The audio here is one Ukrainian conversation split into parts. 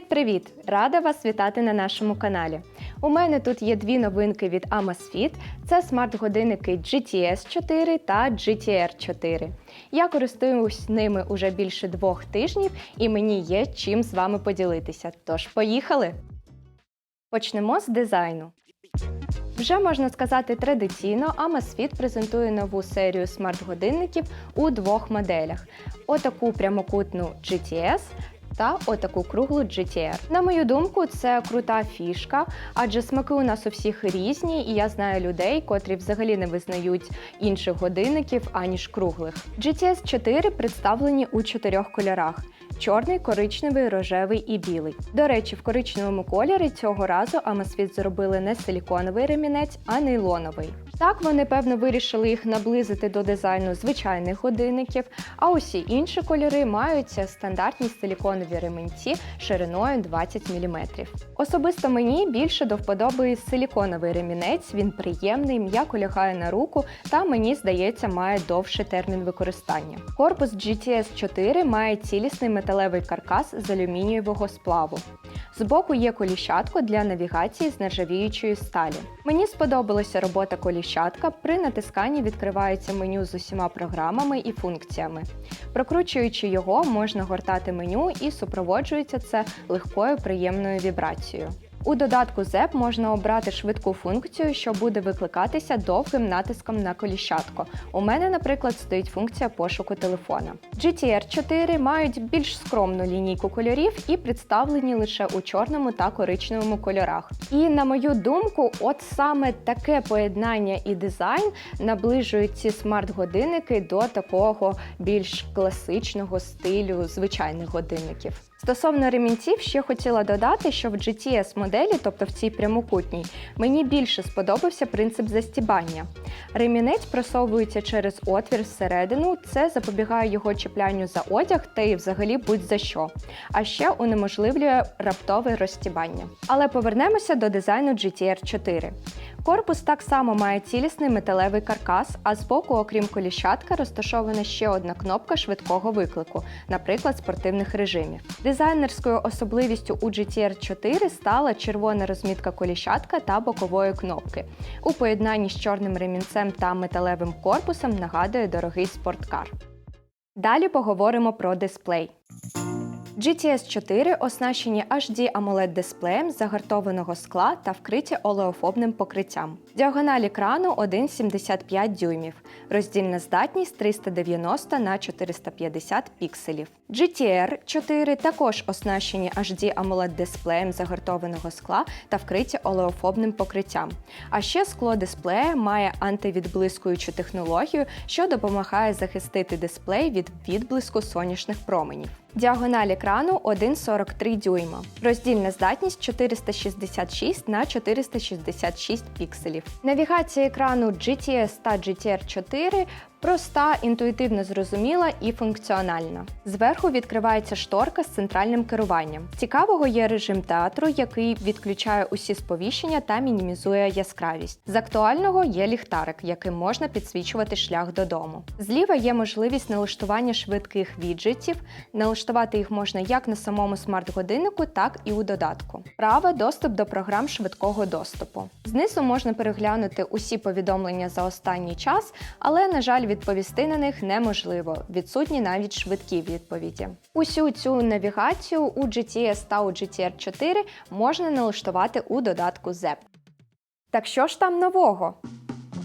Привіт-привіт! Рада вас вітати на нашому каналі. У мене тут є дві новинки від Amazfit. Це смарт-годинники GTS 4 та GTR 4. Я користуюсь ними уже більше двох тижнів і мені є чим з вами поділитися. Тож, поїхали! Почнемо з дизайну. Вже можна сказати традиційно, Amazfit презентує нову серію смарт-годинників у двох моделях: отаку прямокутну GTS та отаку круглу GTR. На мою думку, це крута фішка, адже смаки у нас у всіх різні, і я знаю людей, котрі взагалі не визнають інших годинників аніж круглих. GTS 4 представлені у чотирьох кольорах. Чорний, коричневий, рожевий і білий. До речі, в коричневому кольорі цього разу Amazfit зробили не силіконовий ремінець, а нейлоновий. Так вони певно вирішили їх наблизити до дизайну звичайних годинників, а усі інші кольори мають стандартні силіконові ремінці шириною 20 мм. Особисто мені більше до вподоби силіконовий ремінець, він приємний, м'яко лягає на руку та мені здається має довший термін використання. Корпус GTS 4 має цілісний металевий каркас з алюмінієвого сплаву. Збоку є коліщатко для навігації з нержавіючої сталі. Мені сподобалася робота коліщатка. При натисканні відкривається меню з усіма програмами і функціями. Прокручуючи його, можна гортати меню і супроводжується це легкою приємною вібрацією. У додатку ZEP можна обрати швидку функцію, що буде викликатися довгим натиском на коліщатко. У мене, наприклад, стоїть функція пошуку телефона. GTR 4 мають більш скромну лінійку кольорів і представлені лише у чорному та коричневому кольорах. І на мою думку, от саме таке поєднання і дизайн наближують ці смарт-годинники до такого більш класичного стилю звичайних годинників. Стосовно ремінців, ще хотіла додати, що в GTS моделі, тобто в цій прямокутній, мені більше сподобався принцип застібання. Ремінець просовується через отвір всередину, це запобігає його чіплянню за одяг та і взагалі будь-за що. А ще унеможливлює раптове розстібання. Але повернемося до дизайну GTR 4. Корпус так само має цілісний металевий каркас, а збоку, окрім коліщатка, розташована ще одна кнопка швидкого виклику, наприклад, спортивних режимів. Дизайнерською особливістю у GTR 4 стала червона розмітка коліщатка та бокової кнопки. У поєднанні з чорним ремінцем та металевим корпусом нагадує дорогий спорткар. Далі поговоримо про дисплей. GTS 4 оснащені HD amoled дисплеєм загартованого скла та вкриті олеофобним покриттям. Діагональ екрану 1,75 дюймів. Роздільна здатність 390 на 450 пікселів. GTR 4 також оснащені HD amoled дисплеєм загартованого скла та вкриті олеофобним покриттям. А ще скло дисплея має антивідблискуючу технологію, що допомагає захистити дисплей від відблиску сонячних променів. Діагональ екрану 1,43 дюйма. Роздільна здатність 466 на 466 пікселів. Навігація екрану GTS та GTR 4 проста, інтуїтивно зрозуміла і функціональна. Зверху відкривається шторка з центральним керуванням. Цікавого є режим театру, який відключає усі сповіщення та мінімізує яскравість. З актуального є ліхтарик, яким можна підсвічувати шлях додому. Зліва є можливість налаштування швидких віджитів. Налаштувати їх можна як на самому смарт-годиннику, так і у додатку. Право доступ до програм швидкого доступу. Знизу можна переглянути усі повідомлення за останній час, але, на жаль, відповісти на них неможливо. Відсутні навіть швидкі відповіді. Усю цю навігацію у GTS та у GTR 4 можна налаштувати у додатку ZEP. Так що ж там нового?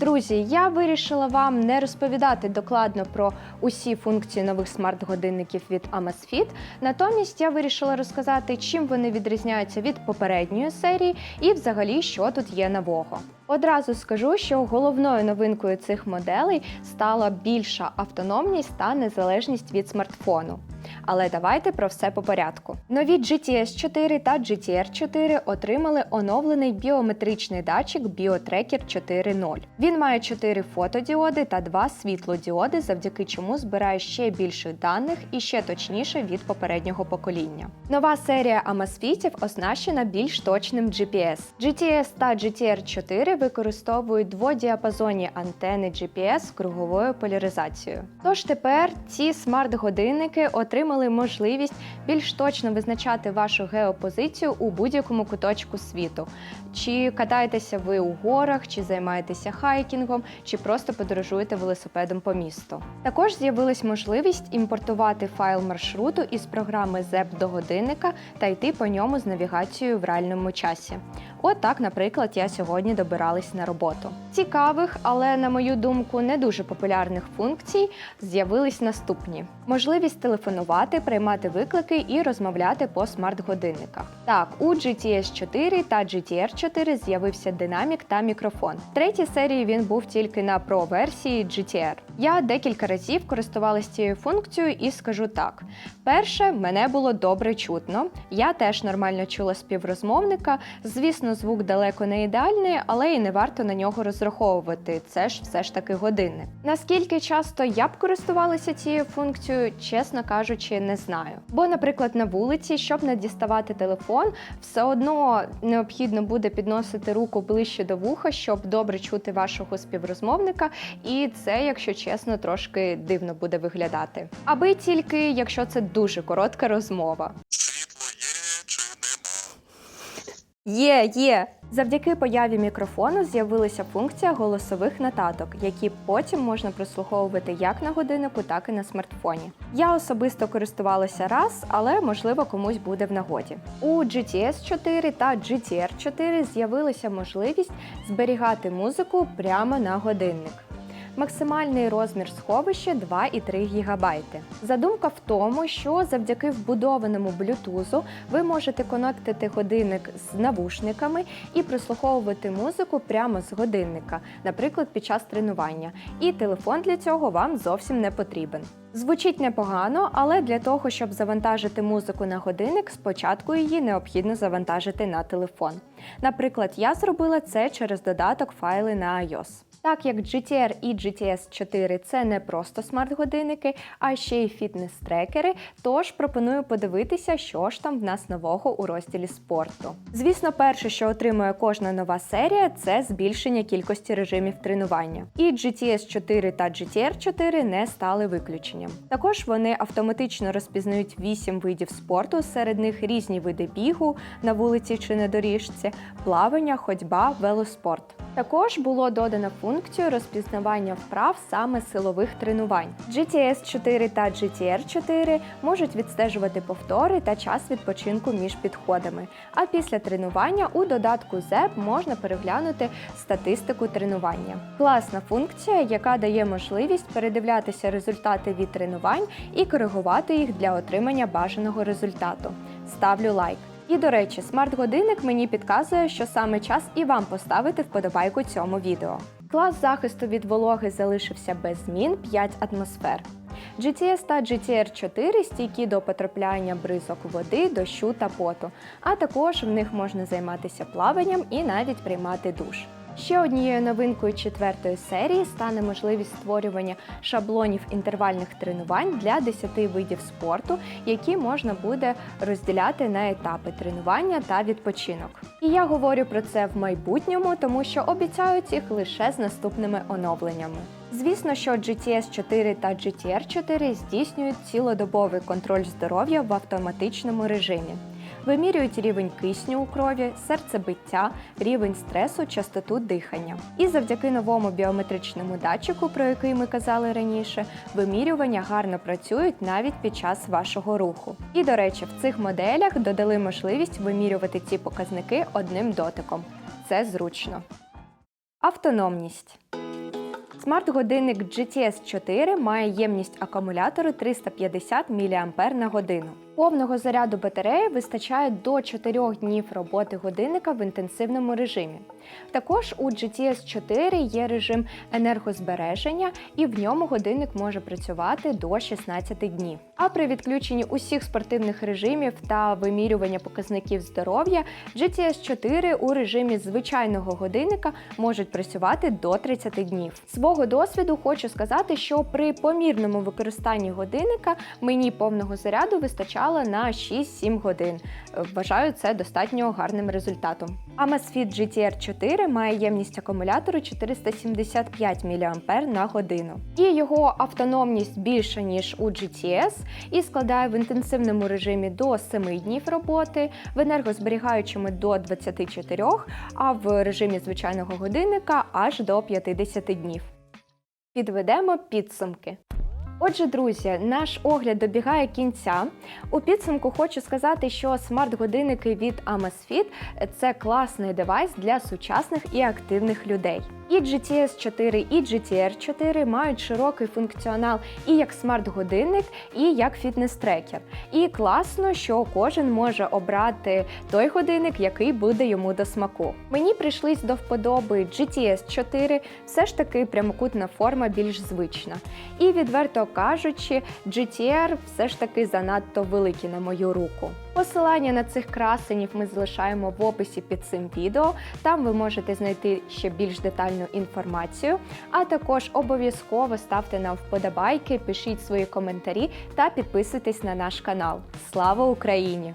Друзі, я вирішила вам не розповідати докладно про усі функції нових смарт-годинників від Amazfit. Натомість я вирішила розказати, чим вони відрізняються від попередньої серії і взагалі, що тут є нового. Одразу скажу, що головною новинкою цих моделей стала більша автономність та незалежність від смартфону. Але давайте про все по порядку. Нові GTS 4 та GTR 4 отримали оновлений біометричний датчик BioTracker 4.0. Він має 4 фотодіоди та 2 світлодіоди, завдяки чому збирає ще більше даних і ще точніше від попереднього покоління. Нова серія Amazfitів оснащена більш точним GPS. GTS та GTR 4 використовують дводіапазонні антени GPS з круговою поляризацією. Тож тепер ці смарт-годинники отримали отримали можливість більш точно визначати вашу геопозицію у будь-якому куточку світу. Чи катаєтеся ви у горах, чи займаєтеся хайкінгом, чи просто подорожуєте велосипедом по місту. Також з'явилась можливість імпортувати файл маршруту із програми ZEP до годинника та йти по ньому з навігацією в реальному часі. От так, наприклад, я сьогодні добиралась на роботу. Цікавих, але на мою думку, не дуже популярних функцій з'явились наступні: можливість телефонувати, приймати виклики і розмовляти по смарт-годинниках. Так, у GTS 4 та GTR 4 з'явився динамік та мікрофон. В третій серії він був тільки на Pro версії GTR. Я декілька разів користувалася цією функцією і скажу так: перше, мене було добре чутно. Я теж нормально чула співрозмовника. Звісно, звук далеко не ідеальний, але і не варто на нього розраховувати. Це ж все ж таки годинник. Наскільки часто я б користувалася цією функцією, чесно кажучи, не знаю. Бо, наприклад, на вулиці, щоб не діставати телефон, все одно необхідно буде підносити руку ближче до вуха, щоб добре чути вашого співрозмовника, і це, якщо чесно, трошки дивно буде виглядати. Аби тільки якщо це дуже коротка розмова. Світло є чи нема? Є, є. Завдяки появі мікрофону з'явилася функція голосових нотаток, які потім можна прослуховувати як на годиннику, так і на смартфоні. Я особисто користувалася раз, але можливо комусь буде в нагоді. У GTS 4 та GTR 4 з'явилася можливість зберігати музику прямо на годинник. Максимальний розмір сховища 2,3 ГБ. Задумка в тому, що завдяки вбудованому блютузу ви можете конектити годинник з навушниками і прослуховувати музику прямо з годинника, наприклад, під час тренування. І телефон для цього вам зовсім не потрібен. Звучить непогано, але для того, щоб завантажити музику на годинник, спочатку її необхідно завантажити на телефон. Наприклад, я зробила це через додаток файли на iOS. Так як GTR і GTS 4 це не просто смарт-годинники, а ще й фітнес-трекери, тож пропоную подивитися, що ж там в нас нового у розділі спорту. Звісно, перше, що отримує кожна нова серія, це збільшення кількості режимів тренування. І GTS 4 та GTR 4 не стали виключенням. Також вони автоматично розпізнають 8 видів спорту, серед них різні види бігу на вулиці чи на доріжці, плавання, ходьба, велоспорт. Також було додано функцію розпізнавання вправ саме силових тренувань. GTS 4 та GTR 4 можуть відстежувати повтори та час відпочинку між підходами. А після тренування у додатку ZEP можна переглянути статистику тренування. Класна функція, яка дає можливість передивлятися результати від тренувань і коригувати їх для отримання бажаного результату. Ставлю лайк. І до речі, смарт-годинник мені підказує, що саме час і вам поставити вподобайку цьому відео. Клас захисту від вологи залишився без змін 5 атмосфер. GTS та GTR 4 стійкі до потрапляння бризок води, дощу та поту, а також в них можна займатися плаванням і навіть приймати душ. Ще однією новинкою четвертої серії стане можливість створювання шаблонів інтервальних тренувань для 10 видів спорту, які можна буде розділяти на етапи тренування та відпочинок. І я говорю про це в майбутньому, тому що обіцяють їх лише з наступними оновленнями. Звісно, що GTS 4 та GTR 4 здійснюють цілодобовий контроль здоров'я в автоматичному режимі. Вимірюють рівень кисню у крові, серцебиття, рівень стресу, частоту дихання. І завдяки новому біометричному датчику, про який ми казали раніше, вимірювання гарно працюють навіть під час вашого руху. І до речі, в цих моделях додали можливість вимірювати ці показники одним дотиком. Це зручно. Автономність. Смарт-годинник GTS 4 має ємність акумулятору 350 мАч. Повного заряду батареї вистачає до 4 днів роботи годинника в інтенсивному режимі. Також у GTS 4 є режим енергозбереження, і в ньому годинник може працювати до 16 днів. А при відключенні усіх спортивних режимів та вимірювання показників здоров'я GTS 4 у режимі звичайного годинника можуть працювати до 30 днів. Свого досвіду хочу сказати, що при помірному використанні годинника мені повного заряду вистачало вистачало на 6-7 годин. Вважаю це достатньо гарним результатом. Amazfit GTR 4 має ємність акумулятору 475 мАh на годину. І його автономність більша, ніж у GTS, і складає в інтенсивному режимі до 7 днів роботи, в енергозберігаючому до 24, а в режимі звичайного годинника аж до 50 днів. Підведемо підсумки. Отже, друзі, наш огляд добігає кінця. У підсумку хочу сказати, що смарт-годинники від Amazfit – це класний девайс для сучасних і активних людей. І GTS 4, і GTR 4 мають широкий функціонал і як смарт-годинник, і як фітнес-трекер. І класно, що кожен може обрати той годинник, який буде йому до смаку. Мені прийшлись до вподоби GTS 4, все ж таки прямокутна форма більш звична. І відверто кажучи, GTR все ж таки занадто великі на мою руку. Посилання на цих красенів ми залишаємо в описі під цим відео. Там ви можете знайти ще більш детальну інформацію. А також обов'язково ставте нам вподобайки, пишіть свої коментарі та підписуйтесь на наш канал. Слава Україні!